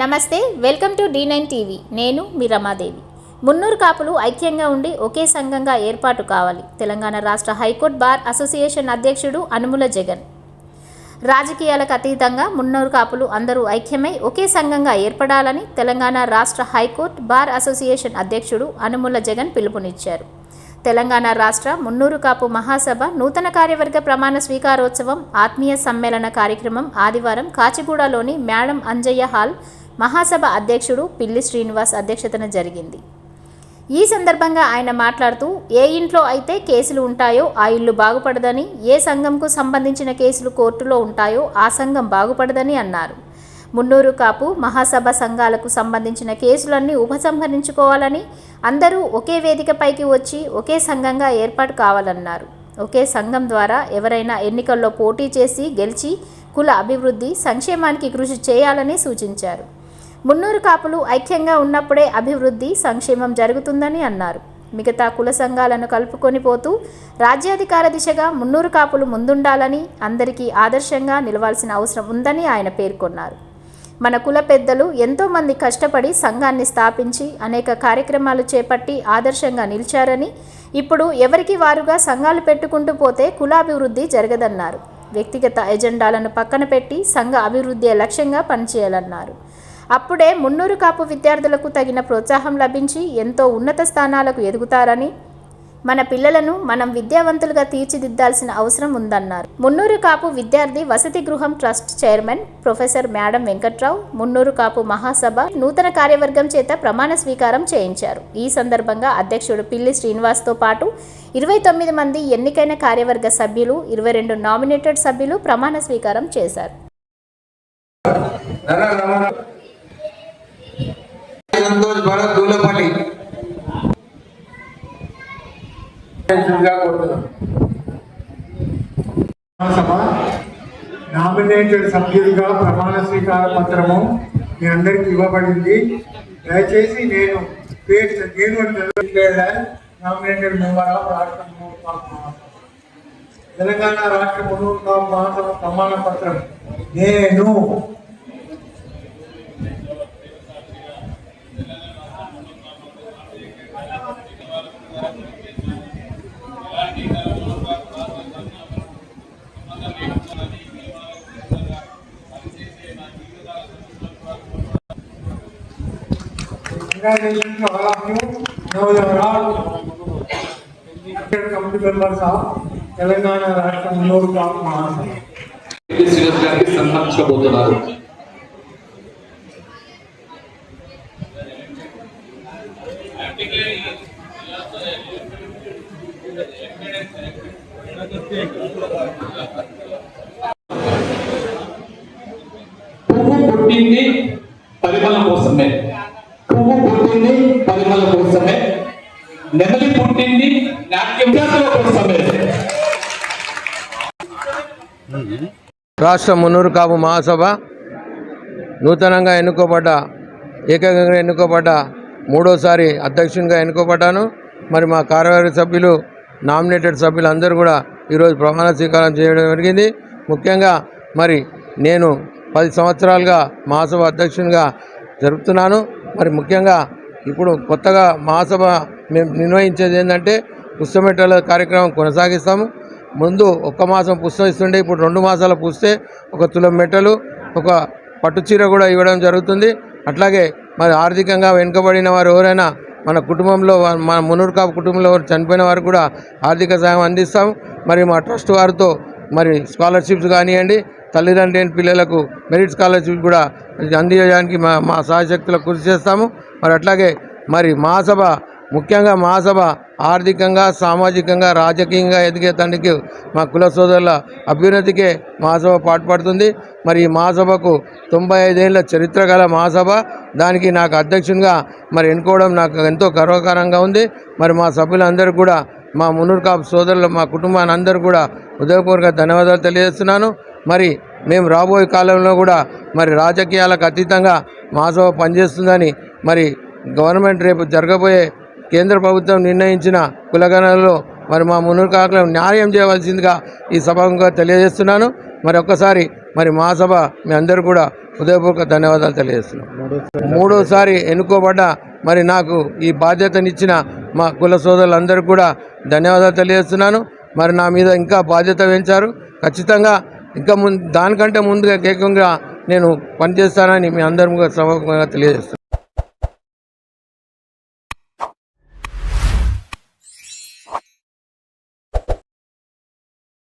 నమస్తే welcome to the nine TV. నేను మీ రమాదేవి. మున్నూరు కాపులు ఐక్యంగా ఉండి ఒకే సంఘంగా ఏర్పాటు కావాలి. తెలంగాణ రాష్ట్ర హైకోర్టు బార్ అసోసియేషన్ అధ్యక్షుడు అనుముల జగన్. రాజకీయాలకు అతీతంగా మున్నూరు కాపులు అందరూ ఐక్యమై ఒకే సంఘంగా ఏర్పడాలని తెలంగాణ రాష్ట్ర హైకోర్టు బార్ అసోసియేషన్ అధ్యక్షుడు అనుముల జగన్ పిలుపునిచ్చారు. తెలంగాణ రాష్ట్ర మున్నూరు కాపు మహాసభ నూతన కార్యవర్గ ప్రమాణ స్వీకారోత్సవం ఆత్మీయ సమ్మేళన కార్యక్రమం ఆదివారం కాచిగూడలోని మేడం అంజయ్య హాల్ మహాసభ అధ్యక్షుడు పిల్లి శ్రీనివాస్ అధ్యక్షతన జరిగింది. ఈ సందర్భంగా ఆయన మాట్లాడుతూ ఏ ఇంట్లో అయితే కేసులు ఉంటాయో ఆ ఇల్లు బాగుపడదని ఏ సంఘంకు సంబంధించిన కేసులు కోర్టులో ఉంటాయో ఆ సంఘం బాగుపడదని అన్నారు. మున్నూరు కాపు మహాసభ సంఘాలకు సంబంధించిన కేసులన్నీ ఉపసంహరించుకోవాలని అందరూ ఒకే వేదికపైకి వచ్చి ఒకే సంఘంగా ఏర్పాటు కావాలన్నారు. ఒకే సంఘం ద్వారా ఎవరైనా ఎన్నికల్లో పోటీ చేసి గెలిచి కుల అభివృద్ధి సంక్షేమానికి కృషి చేయాలని సూచించారు. మున్నూరు కాపులు ఐక్యంగా ఉన్నప్పుడే అభివృద్ధి సంక్షేమం జరుగుతుందని అన్నారు. మిగతా కుల సంఘాలను కలుపుకొని పోతూ రాజ్యాధికార దిశగా మున్నూరు కాపులు ముందుండాలని అందరికీ ఆదర్శంగా నిలవాల్సిన అవసరం ఉందని ఆయన పేర్కొన్నారు. మన కుల పెద్దలు ఎంతోమంది కష్టపడి సంఘాన్ని స్థాపించి అనేక కార్యక్రమాలు చేపట్టి ఆదర్శంగా నిలిచారని ఇప్పుడు ఎవరికి వారుగా సంఘాలు పెట్టుకుంటూ పోతే కులాభివృద్ధి జరగదన్నారు. వ్యక్తిగత ఎజెండాలను పక్కన పెట్టి సంఘ అభివృద్ధి లక్ష్యంగా పనిచేయాలన్నారు. అప్పుడే మున్నూరు కాపు విద్యార్థులకు తగిన ప్రోత్సాహం లభించి ఎంతో ఉన్నత స్థానాలకు ఎదుగుతారని మన పిల్లలను మనం విద్యావంతులుగా తీర్చిదిద్దాల్సిన అవసరం ఉందన్నారు. మున్నూరు కాపు విద్యార్థి వసతి గృహం trust chairman professor Medam Venkatrao Munnuru Kapu మహాసభ నూతన కార్యవర్గం చేత ప్రమాణ స్వీకారం చేయించారు. ఈ సందర్భంగా అధ్యక్షుడు పిల్లి శ్రీనివాస్తో పాటు ఇరవై తొమ్మిది మంది ఎన్నికైన కార్యవర్గ సభ్యులు ఇరవై రెండు నామినేటెడ్ సభ్యులు ప్రమాణ స్వీకారం చేశారు. సంతోష్ భరత్ దూలపల్లి సభ నామినేటెడ్ సభ్యులుగా ప్రమాణ స్వీకార పత్రము మీ అందరికి ఇవ్వబడింది. దయచేసి నేను పేరు నేను నామినేటెడ్ మెంబర్? ఆఫ్ రాష్ట్ర తెలంగాణ రాష్ట్ర పునరుద్ధరణ ప్రమాణ పత్రం. నేను Congratulations to all of you. Now you are all committee members of Telangana రాష్ట్ర మున్నూరు కాపు మహాసభ శ్రీనివాస్ గారికి సన్మానించబోతున్నారు పువ్వు పుట్టింది పరిమళ కోసమే నెమలి పుట్టింది నాట్యం రాష్ట్ర మున్నూరు కాపు మహాసభ నూతనంగా ఎన్నుకోబడ్డ ఏకంగా ఎన్నుకోబడ్డ మూడోసారి అధ్యక్షునిగా ఎన్నుకోబడ్డాను. మరి మా కార్యవర్గ సభ్యులు నామినేటెడ్ సభ్యులు అందరూ కూడా ఈరోజు ప్రమాణ స్వీకారం చేయడం జరిగింది. ముఖ్యంగా మరి నేను పది సంవత్సరాలుగా మహాసభ అధ్యక్షునిగా జరుపుతున్నాను. మరి ముఖ్యంగా ఇప్పుడు కొత్తగా మహాసభ మేము నిర్వహించేది ఏంటంటే పుస్తమెట్టల కార్యక్రమం కొనసాగిస్తాము. ముందు ఒక్క మాసం పుస్తకం ఇస్తుండే ఇప్పుడు రెండు మాసాల పూస్తే ఒక తులం మెట్టలు ఒక పట్టు చీర కూడా ఇవ్వడం జరుగుతుంది. అట్లాగే మరి ఆర్థికంగా వెనుకబడిన వారు ఎవరైనా మన కుటుంబంలో మన మునూరుకాపు కుటుంబంలో చనిపోయిన వారు కూడా ఆర్థిక సాయం అందిస్తాం మరి మా ట్రస్ట్ వారితో మరి స్కాలర్షిప్స్ కానివ్వండి తల్లిదండ్రులు పిల్లలకు మెరిట్ స్కాలర్షిప్ కూడా అందించడానికి మా మా సాయశక్తులకు కృషి చేస్తాము. మరి అట్లాగే మరి మహాసభ ముఖ్యంగా మహాసభ ఆర్థికంగా సామాజికంగా రాజకీయంగా ఎదిగే తండ్రికి మా కుల సోదరుల అభ్యున్నతికే మహాసభ పాటుపడుతుంది మరి ఈ మహాసభకు తొంభై ఐదేళ్ళ చరిత్ర గల మహాసభ దానికి నాకు అధ్యక్షునిగా మరి ఎన్నుకోవడం నాకు ఎంతో గర్వకారంగా ఉంది. మరి మా సభ్యులందరూ కూడా మా మున్నూరు కాపు సోదరులు మా కుటుంబాన్ని అందరూ కూడా హృదయపూర్వక ధన్యవాదాలు తెలియజేస్తున్నాను. మరి మేము రాబోయే కాలంలో కూడా మరి రాజకీయాలకు అతీతంగా మహాసభ పనిచేస్తుందని మరి గవర్నమెంట్ రేపు జరగబోయే కేంద్ర ప్రభుత్వం నిర్ణయించిన కులగణనలో మరి మా మునుకాకులను న్యాయం చేయవలసిందిగా ఈ సభంగా తెలియజేస్తున్నాను. మరి ఒక్కసారి మరి మహాసభ మీ అందరూ కూడా హృదయపూర్వక ధన్యవాదాలు తెలియజేస్తున్నాం. మూడోసారి ఎన్నుకోబడ్డ మరి నాకు ఈ బాధ్యతనిచ్చిన మా కుల సోదరులందరూ కూడా ధన్యవాదాలు తెలియజేస్తున్నాను. మరి నా మీద ఇంకా బాధ్యత పెంచారు ఖచ్చితంగా ఇంకా ముందు దానికంటే ముందుగా ఏకంగా నేను పనిచేస్తానని మీ అందరూ కూడా సభ తెలియజేస్తున్నాను.